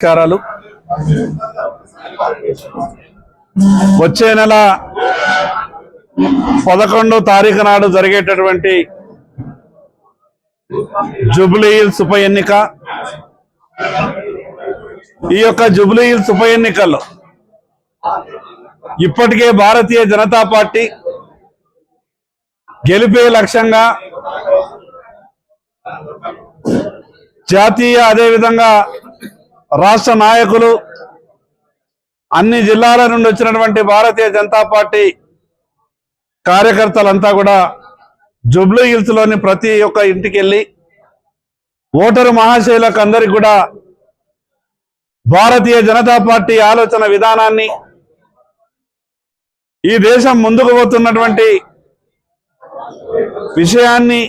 నమస్కారాలు. వచ్చే నెల పదకొండో తారీఖు నాడు జరిగేటటువంటి జుబ్లీహిల్స్ ఉప ఎన్నిక. ఈ యొక్క జుబ్లీహిల్స్ ఉప ఎన్నికల్లో ఇప్పటికే భారతీయ జనతా పార్టీ గెలిపే లక్ష్యంగా జాతీయ అదేవిధంగా రాష్ట్ర నాయకులు అన్ని జిల్లాల నుండి వచ్చినటువంటి భారతీయ జనతా పార్టీ కార్యకర్తలంతా కూడా జుబ్లీ హిల్స్లోని ప్రతి ఒక్క ఇంటికి వెళ్ళి ఓటరు మహాశయులకు అందరికి కూడా భారతీయ జనతా పార్టీ ఆలోచన విధానాన్ని ఈ దేశం ముందుకు పోతున్నటువంటి విషయాన్ని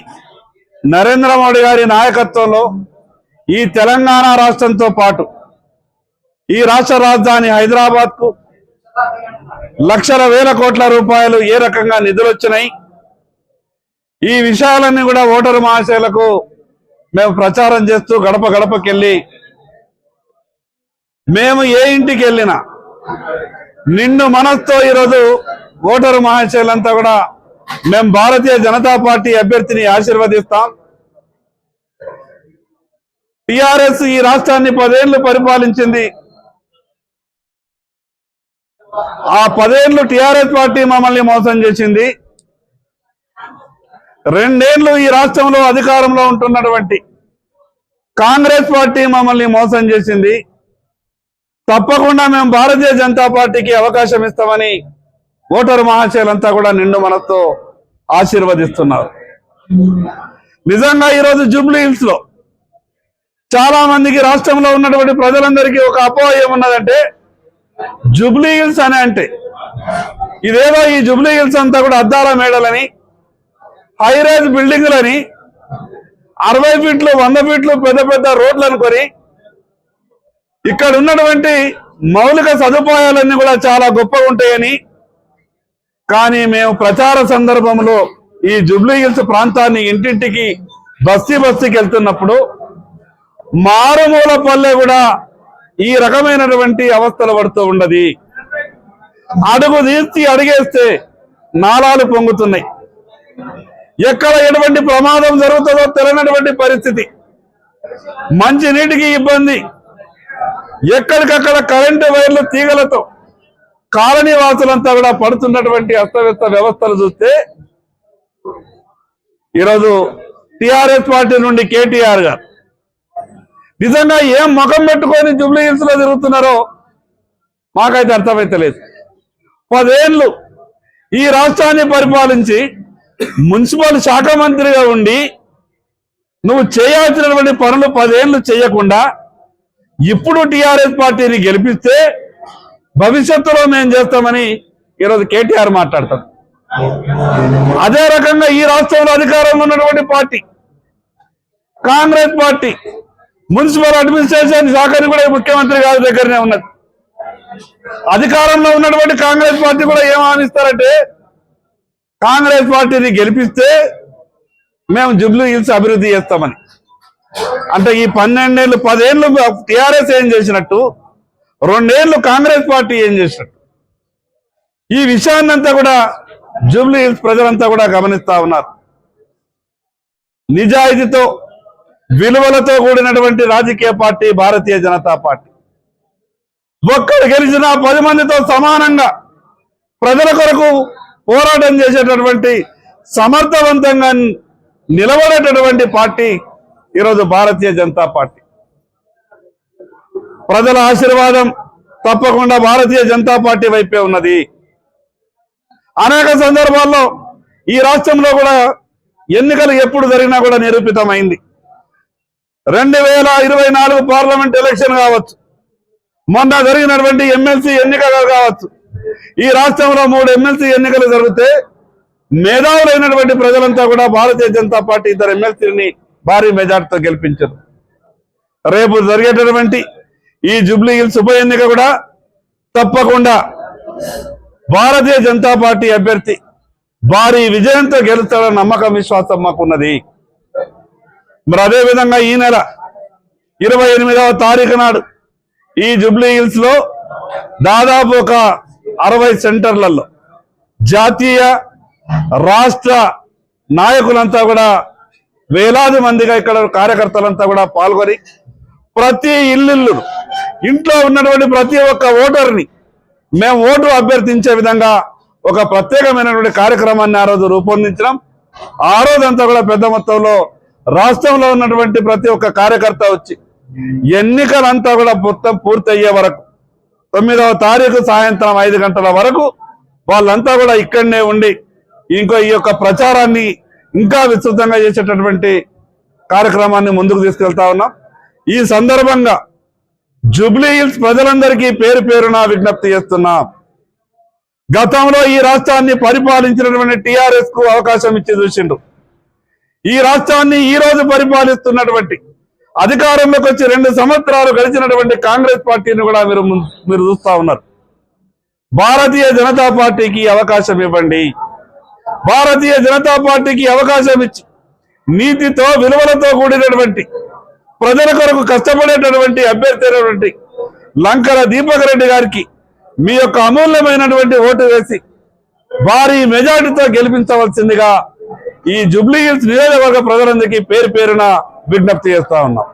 నరేంద్ర మోడీ గారి నాయకత్వంలో ఈ తెలంగాణ రాష్ట్రంతో పాటు ఈ రాష్ట్ర రాజధాని హైదరాబాద్కు లక్షల వేల కోట్ల రూపాయలు ఏ రకంగా నిధులు వచ్చినాయి? ఈ విషయాలన్నీ కూడా ఓటరు మహాశయులకు మేము ప్రచారం చేస్తూ గడప గడపకెళ్ళి మేము ఏ ఇంటికి వెళ్ళినా నిండు మనస్తో ఈరోజు ఓటరు మహాశయులంతా కూడా మేము భారతీయ జనతా పార్టీ అభ్యర్థిని ఆశీర్వదిస్తాం. టిఆర్ఎస్ ఈ రాష్ట్రాన్ని పదేళ్ళు పరిపాలించింది. ఆ పదేళ్ళు టిఆర్ఎస్ పార్టీ మమ్మల్ని మోసం చేసింది. రెండేళ్ళు ఈ రాష్ట్రంలో అధికారంలో ఉంటున్నటువంటి కాంగ్రెస్ పార్టీ మమ్మల్ని మోసం చేసింది. తప్పకుండా మేము భారతీయ జనతా పార్టీకి అవకాశం ఇస్తామని ఓటరు మహాశయులంతా కూడా నిండు మనతో ఆశీర్వదిస్తున్నారు. నిజంగా ఈరోజు జూబ్లీ హిల్స్లో చాలా మందికి రాష్ట్రంలో ఉన్నటువంటి ప్రజలందరికీ ఒక అపోహ ఏమున్నదంటే జుబ్లీ హిల్స్ అని అంటే. ఇదేదో ఈ జుబ్లీ హిల్స్ అంతా కూడా అద్దాల మేడలని హైరేజ్ బిల్డింగ్లని అరవై ఫీట్లు వంద ఫీట్లు పెద్ద పెద్ద రోడ్లు అనుకొని ఇక్కడ ఉన్నటువంటి మౌలిక సదుపాయాలన్నీ కూడా చాలా గొప్పగా ఉంటాయని. కానీ మేము ప్రచార సందర్భంలో ఈ జుబ్లీ హిల్స్ ప్రాంతాన్ని ఇంటింటికి బస్తీ బస్తీకి వెళ్తున్నప్పుడు మారుమూల పల్లె కూడా ఈ రకమైనటువంటి అవస్థలు పడుతూ ఉండదు అడుగు తీసి అడిగేస్తే నాళాలు పొంగుతున్నాయి. ఎక్కడ ఎటువంటి ప్రమాదం జరుగుతుందో తెలియనటువంటి పరిస్థితి. మంచి నీటికి ఇబ్బంది. ఎక్కడికక్కడ కరెంటు వైర్లు తీగలతో కాలనీ వాసులంతా కూడా పడుతున్నటువంటి అస్తవ్యస్త వ్యవస్థలు చూస్తే ఈరోజు టిఆర్ఎస్ పార్టీ నుండి కేటీఆర్ గారు నిజంగా ఏం ముఖం పెట్టుకొని జూబ్లీ హిల్స్లో తిరుగుతున్నారో మాకైతే అర్థమైతలేదు పదేళ్ళు ఈ రాష్ట్రాన్ని పరిపాలించి మున్సిపల్ శాఖ మంత్రిగా ఉండి నువ్వు చేయాల్సినటువంటి పనులు పదేళ్ళు చేయకుండా ఇప్పుడు టిఆర్ఎస్ పార్టీని గెలిపిస్తే భవిష్యత్తులో మేము చేస్తామని ఈరోజు కేటీఆర్ మాట్లాడతాం అదే రకంగా ఈ రాష్ట్రంలో అధికారంలో ఉన్నటువంటి party Congress party municipal administration శాఖని కూడా ముఖ్యమంత్రి గారి దగ్గరనే ఉన్నది. అధికారంలో ఉన్నటువంటి కాంగ్రెస్ పార్టీ కూడా ఏం హామీస్తారంటే కాంగ్రెస్ పార్టీని గెలిపిస్తే మేము జుబ్లీ హిల్స్ అభివృద్ధి చేస్తామని. అంటే ఈ పన్నెండేళ్ళు పదేళ్ళు టిఆర్ఎస్ ఏం చేసినట్టు రెండేళ్ళు కాంగ్రెస్ పార్టీ ఏం చేసినట్టు. ఈ విషయాన్నంతా కూడా జూబ్లీ హిల్స్ ప్రజలంతా కూడా గమనిస్తా ఉన్నారు. నిజాయితీతో విలువలతో కూడినటువంటి రాజకీయ పార్టీ భారతీయ జనతా పార్టీ. ఒక్కరు గెలిచినా పది మందితో సమానంగా ప్రజల కొరకు పోరాటం చేసేటటువంటి సమర్థవంతంగా నిలబడేటటువంటి పార్టీ ఈరోజు భారతీయ జనతా పార్టీ. ప్రజల ఆశీర్వాదం తప్పకుండా భారతీయ జనతా పార్టీ వైపే ఉన్నది. అనేక సందర్భాల్లో ఈ రాష్ట్రంలో కూడా ఎన్నికలు ఎప్పుడు జరిగినా కూడా నిరూపితమైంది. రెండు వేల ఇరవై నాలుగు పార్లమెంట్ ఎలక్షన్ కావచ్చు. మొన్న జరిగినటువంటి ఎమ్మెల్సీ ఎన్నికలు కావచ్చు. ఈ రాష్ట్రంలో మూడు ఎమ్మెల్సీ ఎన్నికలు జరిగితే మేధావులైనటువంటి ప్రజలంతా కూడా భారతీయ జనతా పార్టీ ఇద్దరు ఎమ్మెల్సీని భారీ మెజార్టీతో గెలిపించారు. రేపు జరిగేటటువంటి ఈ జూబ్లీ హిల్స్ ఉప ఎన్నిక కూడా తప్పకుండా భారతీయ జనతా పార్టీ అభ్యర్థి భారీ విజయంతో గెలుస్తాడన్న నమ్మకం విశ్వాసం మాకున్నది. మరి అదే విధంగా ఈ నెల ఇరవై ఎనిమిదవ తారీఖు నాడు ఈ జూబ్లీ హిల్స్లో దాదాపు ఒక అరవై సెంటర్లలో జాతీయ రాష్ట్ర నాయకులంతా కూడా వేలాది మందిగా ఇక్కడ కార్యకర్తలంతా కూడా పాల్గొని ప్రతి ఇల్లు ఇంట్లో ఉన్నటువంటి ప్రతి ఒక్క ఓటర్ని మేము ఓటు అభ్యర్థించే విధంగా ఒక ప్రత్యేకమైనటువంటి కార్యక్రమాన్ని ఆ రోజు రూపొందించడం ఆ రోజంతా కూడా పెద్ద మొత్తంలో రాష్ట్రంలో ఉన్నటువంటి ప్రతి ఒక్క కార్యకర్త వచ్చి ఎన్నికలంతా కూడా మొత్తం పూర్తయ్యే వరకు తొమ్మిదవ తారీఖు సాయంత్రం ఐదు గంటల వరకు వాళ్ళంతా కూడా ఇక్కడనే ఉండి ఇంకో ఈ యొక్క ప్రచారాన్ని ఇంకా విస్తృతంగా చేసేటటువంటి కార్యక్రమాన్ని ముందుకు తీసుకెళ్తా ఉన్నాం. ఈ సందర్భంగా జూబ్లీ హిల్స్ ప్రజలందరికీ పేరు పేరున విజ్ఞప్తి చేస్తున్నాం. గతంలో ఈ రాష్ట్రాన్ని పరిపాలించినటువంటి టిఆర్ఎస్కు అవకాశం ఇచ్చి చూసిండ్రు. ఈ రాష్ట్రాన్ని ఈ రోజు పరిపాలిస్తున్నటువంటి అధికారంలోకి వచ్చి రెండు సంవత్సరాలు గడిచినటువంటి కాంగ్రెస్ పార్టీని కూడా మీరు ముందు- మీరు చూస్తా ఉన్నారు. భారతీయ జనతా పార్టీకి అవకాశం ఇవ్వండి. భారతీయ జనతా పార్టీకి అవకాశం ఇచ్చి నీతితో విలువలతో కూడినటువంటి ప్రజల కొరకు కష్టపడేటటువంటి అభ్యర్థి అయినటువంటి లంకల దీపక్ రెడ్డి గారికి మీ యొక్క అమూల్యమైనటువంటి ఓటు వేసి భారీ మెజార్టీతో గెలిపించవలసిందిగా ఈ జూబ్లీ హిల్స్ నియోజకవర్గ ప్రజలందరికీ పేరు పేరున విజ్ఞప్తి చేస్తా ఉన్నాం.